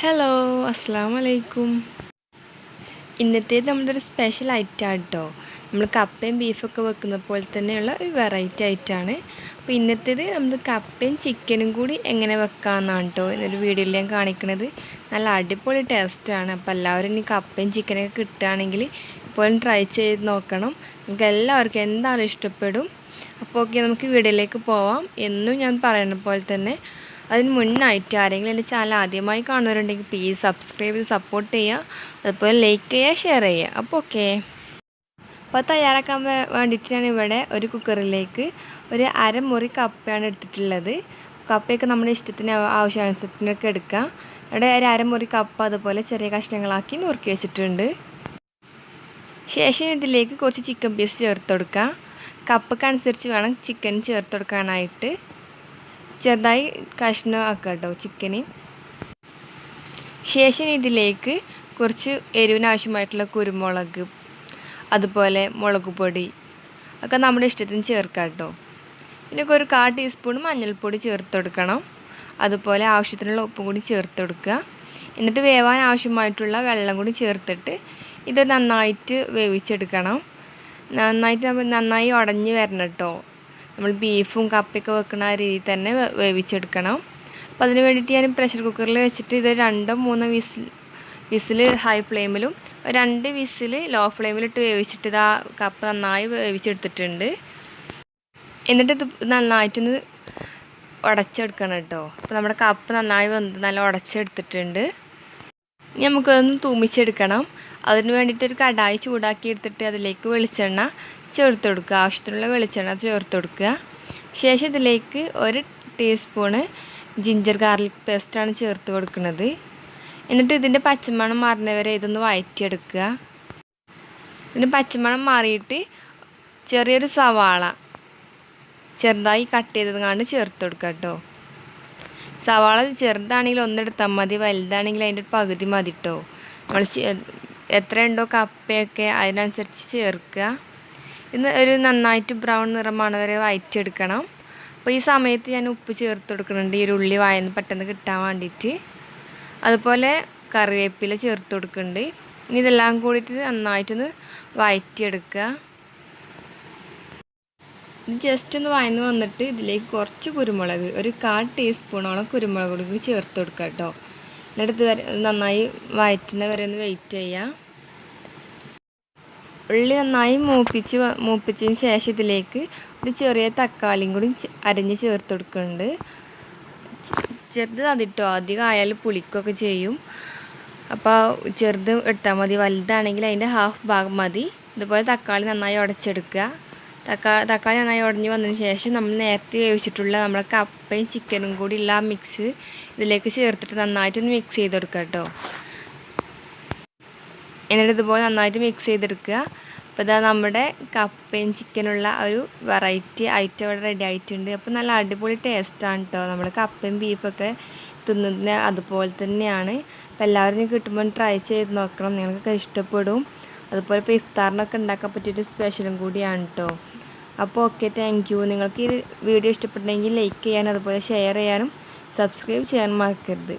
Hello അസ്സാം വലൈക്കും ഇന്നത്തേത് നമ്മുടെ ഒരു സ്പെഷ്യൽ ഐറ്റം കേട്ടോ നമ്മൾ കപ്പയും ബീഫൊക്കെ വെക്കുന്ന പോലെ തന്നെയുള്ള ഒരു വെറൈറ്റി ഐറ്റമാണ് അപ്പോൾ ഇന്നത്തേത് നമ്മൾ കപ്പയും ചിക്കനും കൂടി എങ്ങനെ വെക്കാമെന്നാണ് കേട്ടോ ഇന്നൊരു വീഡിയോയിൽ ഞാൻ കാണിക്കുന്നത് നല്ല അടിപൊളി ടേസ്റ്റാണ് അപ്പോൾ എല്ലാവരും ഇനി കപ്പയും ചിക്കനൊക്കെ കിട്ടുകയാണെങ്കിൽ ഇപ്പോഴും ട്രൈ ചെയ്ത് നോക്കണം. നിങ്ങൾക്ക് എല്ലാവർക്കും എന്തായാലും ഇഷ്ടപ്പെടും. അപ്പോൾ ഓക്കെ നമുക്ക് വീഡിയോയിലേക്ക് പോവാം. എന്നും ഞാൻ പറയുന്ന പോലെ തന്നെ അതിന് മുന്നായിട്ട് ആരെങ്കിലും എന്റെ ചാനൽ ആദ്യമായി കാണുന്നവരുണ്ടെങ്കിൽ പ്ലീസ് സബ്സ്ക്രൈബ് ചെയ്ത് സപ്പോർട്ട് ചെയ്യുക. അതുപോലെ ലൈക്ക് ചെയ്യുക ഷെയർ ചെയ്യുക. അപ്പോൾ ഓക്കെ അപ്പോൾ തയ്യാറാക്കാൻ വേണ്ടിയിട്ട് ഞാൻ ഇവിടെ ഒരു കുക്കറിലേക്ക് ഒരു അരമുറി കപ്പയാണ് എടുത്തിട്ടുള്ളത്. കപ്പയൊക്കെ നമ്മുടെ ഇഷ്ടത്തിന് ആവശ്യാനുസരത്തിനൊക്കെ എടുക്കാം. ഇവിടെ ഒരു അരമുറി കപ്പ അതുപോലെ ചെറിയ കഷ്ണങ്ങളാക്കി നുറുക്കി വെച്ചിട്ടുണ്ട്. ശേഷം ഇതിലേക്ക് കുറച്ച് ചിക്കൻ പീസ് ചേർത്ത് കൊടുക്കുക കപ്പക്കനുസരിച്ച് വേണം ചിക്കൻ ചേർത്ത് കൊടുക്കാനായിട്ട്. ചെറുതായി കഷ്ണം ആക്കുക കേട്ടോ ചിക്കന് ശേഷം ഇതിലേക്ക് കുറച്ച് എരിവിന് ആവശ്യമായിട്ടുള്ള കുരുമുളക് അതുപോലെ മുളക് പൊടി ഒക്കെ നമ്മുടെ ഇഷ്ടത്തിന് ചേർക്കാം കേട്ടോ പിന്നെ ഒരു കാ ടീസ്പൂൺ മഞ്ഞൾപ്പൊടി ചേർത്ത് കൊടുക്കണം. അതുപോലെ ആവശ്യത്തിനുള്ള ഉപ്പും കൂടി ചേർത്ത് കൊടുക്കുക. എന്നിട്ട് വേവാൻ ആവശ്യമായിട്ടുള്ള വെള്ളം കൂടി ചേർത്തിട്ട് ഇത് നന്നായിട്ട് വേവിച്ചെടുക്കണം. നന്നായിട്ട് നമ്മൾ നന്നായി ഉടഞ്ഞ് വരണം കേട്ടോ നമ്മൾ ബീഫും കപ്പയൊക്കെ വെക്കുന്ന ആ രീതിയിൽ തന്നെ വേവിച്ചെടുക്കണം. അപ്പോൾ അതിന് വേണ്ടിയിട്ട് ഞാൻ പ്രഷർ കുക്കറിൽ വെച്ചിട്ട് ഇത് രണ്ടോ മൂന്നോ വിസിൽ വിസിൽ ഹൈ ഫ്ലെയിമിലും രണ്ട് വിസിൽ ലോ ഫ്ലെയിമിലിട്ട് വേവിച്ചിട്ട് ഇത് കപ്പ നന്നായി വേവിച്ചെടുത്തിട്ടുണ്ട്. എന്നിട്ട് ഇത് നന്നായിട്ടൊന്ന് ഉടച്ചെടുക്കണം കേട്ടോ അപ്പോൾ നമ്മുടെ കപ്പ് നന്നായി വെന്ത് നല്ല ഉടച്ചെടുത്തിട്ടുണ്ട്. ഇനി നമുക്കതൊന്ന് തൂമിച്ചെടുക്കണം. അതിന് വേണ്ടിയിട്ട് ഒരു കടായി ചൂടാക്കി എടുത്തിട്ട് അതിലേക്ക് വെളിച്ചെണ്ണ ചേർത്ത് കൊടുക്കുക. ആവശ്യത്തിനുള്ള വെളിച്ചെണ്ണ ചേർത്ത് കൊടുക്കുക. ശേഷം ഇതിലേക്ക് ഒരു ടീസ്പൂണ് ജിഞ്ചർ ഗാർലിക് പേസ്റ്റാണ് ചേർത്ത് കൊടുക്കുന്നത്. എന്നിട്ട് ഇതിന്റെ പച്ചമണം മാറുന്നവരെ ഇതൊന്ന് വഴറ്റിയെടുക്കുക. ഇതിന്റെ പച്ചമണം മാറിയിട്ട് ചെറിയൊരു സവാള ചെറുതായി കട്ട് ചെയ്തത് ചേർത്ത് കൊടുക്കുക കേട്ടോ. സവാള ചെറുതാണെങ്കിൽ ഒന്നെടുത്താൽ മതി വലുതാണെങ്കിൽ അതിന്റെ പകുതി മതി കേട്ടോ. നമ്മൾ എത്രയുണ്ടോ കപ്പയൊക്കെ അതിനനുസരിച്ച് ചേർക്കുക. ഇന്ന് ഒരു നന്നായിട്ട് ബ്രൗൺ നിറമാണ് വരെ വയറ്റിയെടുക്കണം. അപ്പോൾ ഈ സമയത്ത് ഞാൻ ഉപ്പ് ചേർത്ത് കൊടുക്കുന്നുണ്ട്. ഈ ഉള്ളി വായന്ന് പെട്ടെന്ന് കിട്ടാൻ വേണ്ടിയിട്ട്. അതുപോലെ കറിവേപ്പില ചേർത്ത് കൊടുക്കുന്നുണ്ട്. ഇനി ഇതെല്ലാം കൂടിയിട്ട് നന്നായിട്ടൊന്ന് വയറ്റിയെടുക്കുക. ഇത് ജസ്റ്റ് ഒന്ന് വായന്ന് വന്നിട്ട് ഇതിലേക്ക് കുറച്ച് കുരുമുളക് ഒരു കാൽ ടീസ്പൂണോളം കുരുമുളക് കൂടി ചേർത്ത് കൊടുക്കുക കേട്ടോ. എന്നിട്ട് നന്നായി വഴറ്റുന്ന വരെ ഒന്ന് വെയിറ്റ് ചെയ്യാം. ഉള്ളി നന്നായി മൂപ്പിച്ച് മൂപ്പിച്ചതിന് ശേഷം ഇതിലേക്ക് ഒരു ചെറിയ തക്കാളിയും കൂടി അരിഞ്ഞ് ചേർത്ത് കൊടുക്കുന്നുണ്ട്. ചെറുത് അതിട്ടോ? അധികം ആയാൽ പുളിക്കുകയൊക്കെ ചെയ്യും. അപ്പോൾ ചെറുത് എടുത്താൽ മതി. വലുതാണെങ്കിൽ അതിന്റെ ഹാഫ് ഭാഗം മതി. ഇതുപോലെ തക്കാളി നന്നായി ഉടച്ചെടുക്കുക. തക്കാ തക്കാളി നന്നായി ഉടഞ്ഞ് വന്നതിന് ശേഷം നമ്മൾ നേരത്തെ വേവിച്ചിട്ടുള്ള നമ്മുടെ കപ്പയും ചിക്കനും കൂടി ഉള്ള മിക്സ് ഇതിലേക്ക് ചേർത്തിട്ട് നന്നായിട്ടൊന്ന് മിക്സ് ചെയ്ത് കൊടുക്കുക കേട്ടോ. എന്നിട്ട് ഇതുപോലെ നന്നായിട്ട് മിക്സ് ചെയ്തെടുക്കുക. അപ്പോൾ ഇതാ നമ്മുടെ കപ്പയും ചിക്കനുള്ള ഒരു വെറൈറ്റി ഐറ്റം ഇവിടെ റെഡി ആയിട്ടുണ്ട്. അപ്പോൾ നല്ല അടിപൊളി ടേസ്റ്റാണ് കേട്ടോ. നമ്മൾ കപ്പയും ബീഫൊക്കെ തിന്നുന്ന അതുപോലെ തന്നെയാണ്. അപ്പോൾ എല്ലാവരും കിട്ടുമ്പോൾ ട്രൈ ചെയ്ത് നോക്കണം. നിങ്ങൾക്കൊക്കെ ഇഷ്ടപ്പെടും. അതുപോലെ ഇപ്പോൾ ഇഫ്താറിനൊക്കെ ഉണ്ടാക്കാൻ പറ്റിയൊരു സ്പെഷ്യലും കൂടിയാണ് കേട്ടോ അപ്പോൾ ഓക്കെ താങ്ക് യു നിങ്ങൾക്ക് ഈ വീഡിയോ ഇഷ്ടപ്പെട്ടെങ്കിൽ ലൈക്ക് ചെയ്യാനും അതുപോലെ ഷെയർ ചെയ്യാനും സബ്സ്ക്രൈബ് ചെയ്യാനും മറക്കരുത്.